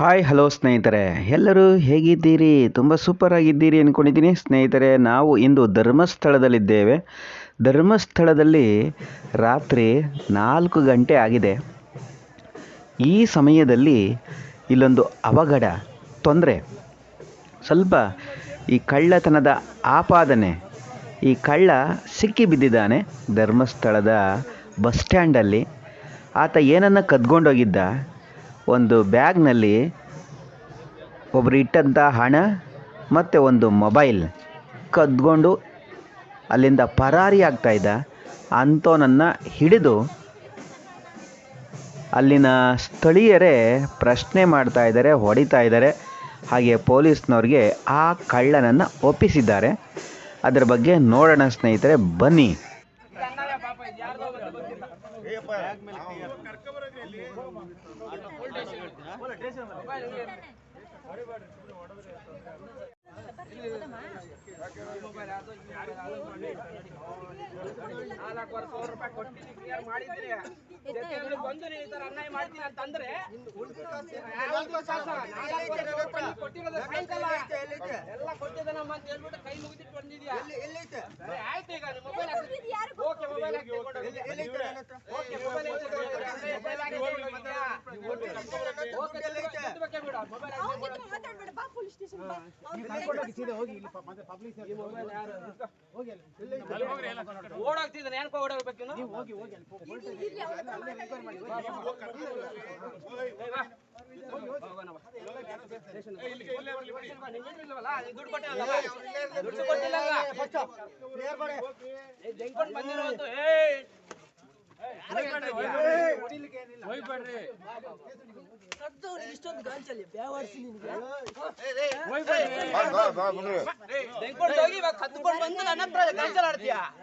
Hi hello ಸ್ನೇಹಿತರೆ. ಎಲ್ಲರೂ ಹೇಗಿದ್ದೀರಿ? ತುಂಬ ಸೂಪರ್ ಆಗಿದ್ದೀರಿ ಅಂದ್ಕೊಂಡಿದ್ದೀನಿ ಸ್ನೇಹಿತರೆ, ನಾವು ಇಂದು ಧರ್ಮಸ್ಥಳದಲ್ಲಿದ್ದೇವೆ. ಧರ್ಮಸ್ಥಳದಲ್ಲಿ ರಾತ್ರಿ ನಾಲ್ಕು ಗಂಟೆ ಆಗಿದೆ. ಈ ಸಮಯದಲ್ಲಿ ಇಲ್ಲೊಂದು ಅವಘಡ, ತೊಂದರೆ. ಸ್ವಲ್ಪ ಈ ಕಳ್ಳತನದ ಆಪಾದನೆ, ಈ ಕಳ್ಳ ಸಿಕ್ಕಿ ಬಿದ್ದಿದ್ದಾನೆ ಧರ್ಮಸ್ಥಳದ ಬಸ್ ಸ್ಟ್ಯಾಂಡಲ್ಲಿ. ಆತ ಏನನ್ನು ಕದ್ಕೊಂಡೋಗಿದ್ದ? ಒಂದು ಬ್ಯಾಗ್ನಲ್ಲಿ ಒಬ್ಬರು ಇಟ್ಟಂಥ ಹಣ ಮತ್ತು ಒಂದು ಮೊಬೈಲ್ ಕದ್ಕೊಂಡು ಅಲ್ಲಿಂದ ಪರಾರಿ ಆಗ್ತಾಯಿದ್ದ ಅಂಥವನನ್ನು ಹಿಡಿದು ಅಲ್ಲಿನ ಸ್ಥಳೀಯರೇ ಪ್ರಶ್ನೆ ಮಾಡ್ತಾ ಇದ್ದಾರೆ, ಹೊಡಿತಾ ಇದ್ದಾರೆ. ಹಾಗೆ ಪೊಲೀಸ್ನವ್ರಿಗೆ ಆ ಕಳ್ಳನನ್ನು ಒಪ್ಪಿಸಿದ್ದಾರೆ. ಅದರ ಬಗ್ಗೆ ನೋಡೋಣ ಸ್ನೇಹಿತರೆ, ಬನ್ನಿ. ಹೇಳ್ತೀನಿ ಸಾವಿರ ರೂಪಾಯಿ ಕೊಟ್ಟಿದ್ದೀನಿ ಕ್ಲಿಯರ್ ಮಾಡಿದ್ರಿ ಜೊತೆಯಲ್ಲಿ ಬಂದು ನೀವು ಈ ತರ ಅನ್ಯಾಯ ಮಾಡ್ತೀನಿ ಅಂತಂದ್ರೆ ಕೊಟ್ಟಿರೋದು ಸಾಯಂಕಾಲ ಎಲ್ಲ ಅಂತ ಹೇಳ್ಬಿಟ್ಟು ಕೈ ಮುಗಿದಿಟ್ಟು ಬಂದಿದ್ಯಾ ಆಯ್ತು ಈಗ ನಿಮ್ಮ mobile okay mobile okay mobile okay mobile police station ಓಡೋಗ್ತಿದ್ದಾನೆ ಓಡೋಗ್ಬೇಕು ದುಡ್ಡು ಕೊಟ್ಟಿಲ್ಲಲ್ಲ? ದುಡ್ಡು ಕೊಟ್ಟಿಲ್ಲಲ್ಲ? ಏ! ಇಷ್ಟೊಂದು ಗಾಂಚಲ್ಲಿ ಬ್ಯಾವರ್ಸಿ ನಿನ್ಗೆ? ಹೋಗಿ ಬಂದು ನನ್ನ ಹತ್ರ ಗಾಂಚಲ್ ಆಡ್ತೀಯಾ?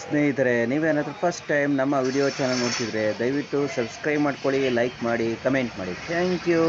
ಸ್ನೇಹಿತರೆ, ನೀವೇನಾದರೂ ಫಸ್ಟ್ ಟೈಮ್ ನಮ್ಮ ವಿಡಿಯೋ ಚಾನಲ್ ನೋಡ್ತಿದ್ರೆ ದಯವಿಟ್ಟು ಸಬ್ಸ್ಕ್ರೈಬ್ ಮಾಡ್ಕೊಳ್ಳಿ ಲೈಕ್ ಮಾಡಿ ಕಮೆಂಟ್ ಮಾಡಿ. Thank you